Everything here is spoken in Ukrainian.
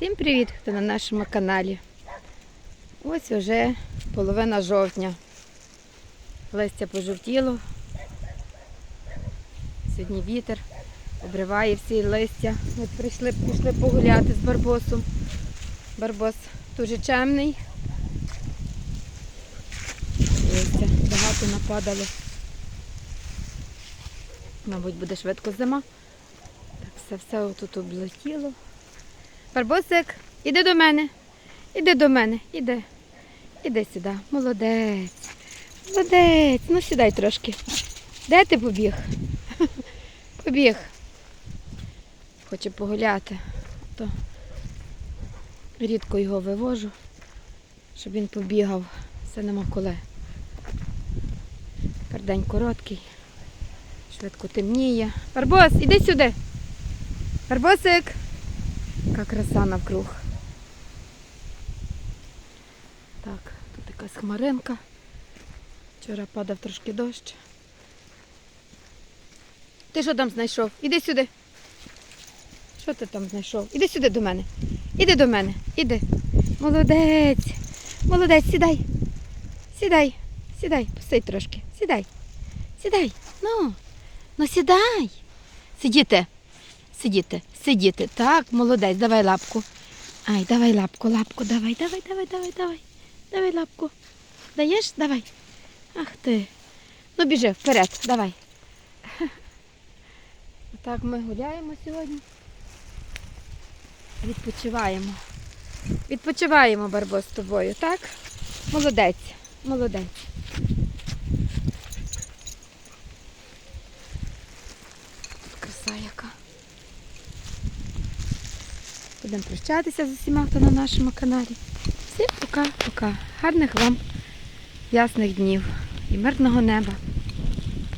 Всім привіт, хто на нашому каналі. Ось вже половина жовтня. Листя пожовтіло. Сьогодні вітер обриває всі листя. От прийшли, пішли погуляти з барбосом. Барбос дуже чемний. Листя багато нападало. Мабуть, буде швидко зима. Так все все отут облетіло. Барбосик, іди до мене. Іди до мене, іди. Іди сюди. Молодець. Молодець. Ну сідай трошки. Де ти побіг? Побіг. Хоче погуляти. То рідко його вивожу, щоб він побігав. Все нема коли. Тепер день короткий. Швидко темніє. Барбос, іди сюди. Барбосик. Яка краса навкруг. Так, тут якась хмаринка. Вчора падав трошки дощ. Ти що там знайшов? Іди сюди. Що ти там знайшов? Іди сюди до мене. Іди до мене. Іди. Молодець. Молодець, сідай. Сідай. Сідай. Посидь трошки. Сідай. Сідай. Ну. Ну сідай. Сидіти. Сидіти, сидіти. Так, молодець, давай лапку. Ай, давай лапку, лапку, давай, давай, давай, давай, давай. Давай лапку. Даєш? Давай. Ах ти. Ну біжи, вперед, давай. Так, ми гуляємо сьогодні. Відпочиваємо. Відпочиваємо, Барбо, з тобою, так? Молодець, молодець. Краса яка. Будемо прощатися з усіма, хто на нашому каналі. Всім пока-пока. Гарних вам ясних днів і мирного неба.